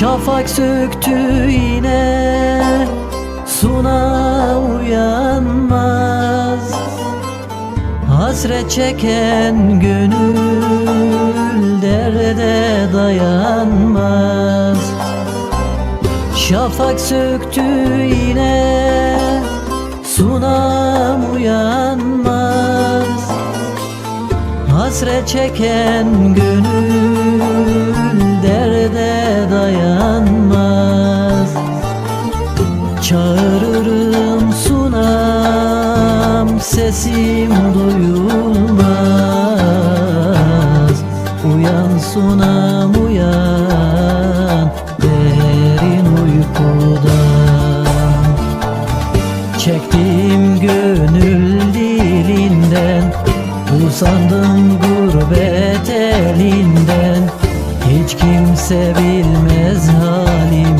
Şafak söktü yine Suna uyanmaz. Hasret çeken gönül derde dayanmaz. Şafak söktü yine Sunam uyanmaz. Hasret çeken gönül derde dayanmaz. Çağırırım sunam sesim duyulmaz. Uyan sunam uyan derin uykudan. Çektiğim gönül dilinden Usandım gurbet elinden Kimse bilmez halimden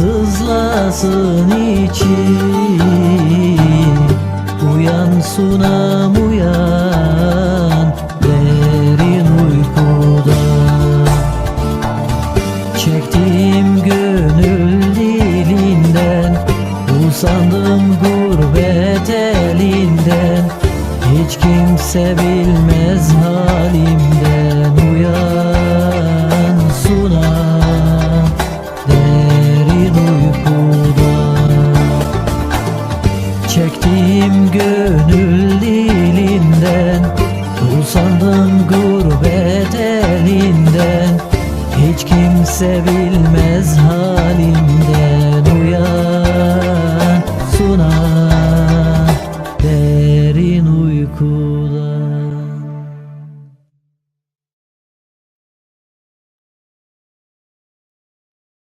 sızlasın için. Uyan sunam uyan. Derin uykudan. Çektiğim gönül dilinden. Usandım gurbet elinden. Hiç kimse bilmez halimden Çektim gönül dilinden Usandım gurbet elinden Hiç kimse bilmez halimden Uyan Suna Derin uyku